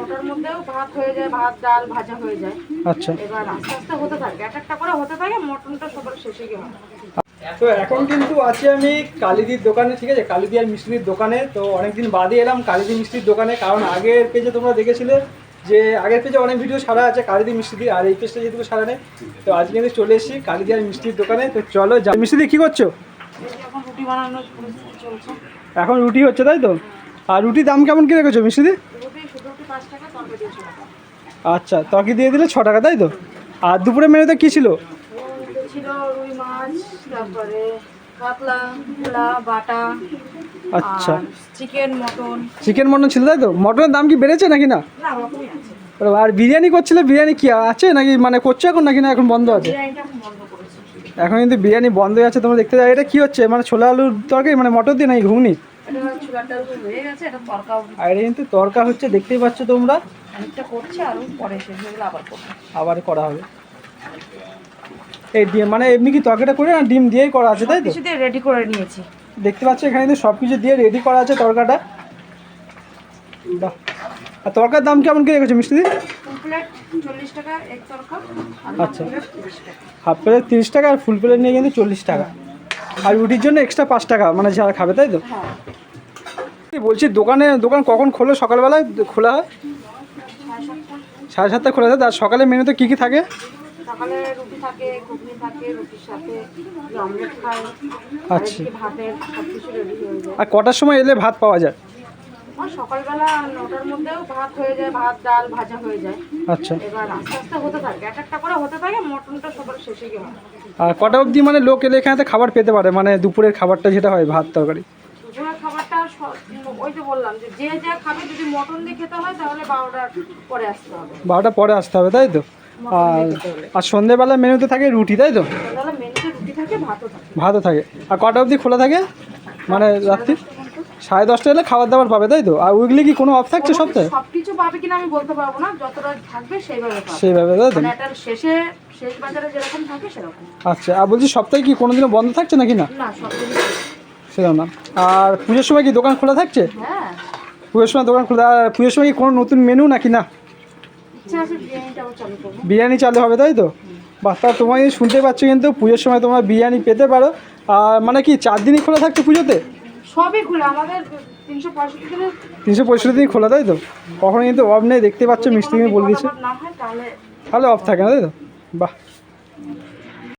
নটার মধ্যেও ভাত হয়ে যায় ভাত ডাল ভাজা হয়ে যায়। আচ্ছা। এবার আস্তে আস্তে হতে থাকে এক একটা করে হতে থাকে মটনটা সবার শেষে গিয়ে হয়। তো এখন কিন্তু আছি আমি কালিদির দোকানে ঠিক আছে? কালিদি আর মিষ্টির দোকানে তো অনেকদিন বাদে এলাম কালিদি মিষ্টির দোকানে কারণ আগের পেজে তোমরা দেখেছিলে যে আগের পেজে অনেক ভিডিও সারা আছে কালিদি মিষ্টি আর এই পেজটা যেহেতু সারা নেই তো আজকে কিন্তু চলে এসেছি কালিদি আর মিষ্টির দোকানে। তো চলো যা মিষ্টি কি করছ? এখন রুটি বানানোর পরিস্থিতি চলছে। এখন রুটি হচ্ছে তাই তো? আর রুটি দাম কেমন কি রেখেছো মিষ্টি আচ্ছা তকি দিয়ে দিলে ছ টাকা তাই তো? আর দুপুরে মেনুতে কী ছিল? ছিল রুই মাছ তারপরে কাতলা পোলা বাটা আচ্ছা। Chicken mutton. চিকেন মটন ছিল তাই তো? মটনের দাম কি বেড়েছে নাকি না? আর বিরিয়ানি করছিলে? বিরিয়ানি কি আছে নাকি? মানে করছ এখন নাকি না এখন বন্ধ আছে? এখন কিন্তু বিরিয়ানি বন্ধ হয়ে আছে তোমরা দেখতে যাও এটা কি হচ্ছে? মানে ছোলা আলুর তরকারি? মানে মটর দিয়ে নাকি ঘুগনি? আর এটা কিন্তু তরকা হচ্ছে দেখতেই পাচ্ছ তোমরা? অনেকটা করছে আর পরে শেষ হয়ে গেলে আবার করব। আবার করা হবে। এই ডিম মানে এমনি কি তরকারিটা করে না ডিম দিয়েই করা আছে তাই তো? কিছু দিয়ে রেডি করে নিয়েছি। দেখতে পাচ্ছ এখানে কিন্তু সব কিছু দিয়ে রেডি করা আছে তরকাটা। বাহ। আর তরকার দাম কেমন কি রেখেছো মিষ্টি দি? ফুল প্লেট চল্লিশ টাকা এক তরকা। আর আচ্ছা। হাফ প্লেট তিরিশ টাকা আর ফুল প্লেট নিয়ে কিন্তু চল্লিশ টাকা। আর রুটির জন্য এক্সট্রা পাঁচ টাকা মানে যারা খাবে তাই তো? হ্যাঁ। বলছি দোকানে দোকান কখন খোলো? সকালবেলায় খোলা হয়? সাড়ে সাতটা খোলা থাকে। আর সকালে মেনুতে কী কী থাকে? সকালে রুটি থাকে ঘুগনি থাকে রুটির সাথে অমলেট খাই আর আচ্ছা। ভাতের সব কিছু রেডি হয়ে যায়। আর কটার সময় এলে ভাত পাওয়া যায়? আর সকালবেলা নটার মধ্যেও ভাত হয়ে যায় ভাত ডাল ভাজা হয়ে যায়। আচ্ছা। এবার আস্তে আস্তে হতে থাকে। এক একটা করে হতে থাকে মটনটা সবার শেষে গিয়ে আর কটা অবধি মানে লোক এলে এখানে খাবার পেতে পারে মানে দুপুরের খাবারটা যেটা হয় ভাত তরকারি? ওই যে বললাম যে যে যা খাবে যদি মটন দিয়ে খেতে হয় তাহলে বারোটার পরে আসতে হবে। বারোটা পরে আসতে হবে তাই তো? আর আর সন্ধেবেলা মেনুতে থাকে রুটি তাই তো? তাহলে মেনুতে রুটি থাকে ভাতও থাকে। ভাতও থাকে। আর কটা অবধি খোলা থাকে? মানে রাত্রি? সাড়ে দশটা এলে খাবার দাবার পাবে তাই তো? আর উইকলি কি কোনো অফ থাকছে সপ্তাহে? সবকিছু পাবে কিনা আমি বলতে পারব না যতটা থাকবে সেইভাবে পাবে। সেইভাবে তাই তো? মানে এটার শেষে শেষ বাজারে যেরকম থাকে সেরকম। আচ্ছা আর বলছি সপ্তাহে কি কোনো দিনও বন্ধ থাকছে নাকি না? না জিনিস সেরকম না আর পুজোর সময় কি দোকান খোলা থাকছে? হ্যাঁ। পুজোর সময় দোকান খোলা আর পুজোর সময় কি কোনো নতুন মেনু নাকি না? বিরিয়ানি চালু হবে তাই তো? বাহ তা তোমার শুনতে পাচ্ছ কিন্তু পুজোর সময় তোমরা বিরিয়ানি পেতে পারো। আর মানে কি চার দিনই খোলা থাকছে পুজোতে? সবই খোলা আমাদের তিনশো পঁয়ষট্টি দিন খোলা তাই তো? কখনো কিন্তু অফ নেই দেখতে পাচ্ছ মিষ্টি বলে দিচ্ছে তাহলে অফ থাকে না তাই তো? বাহ।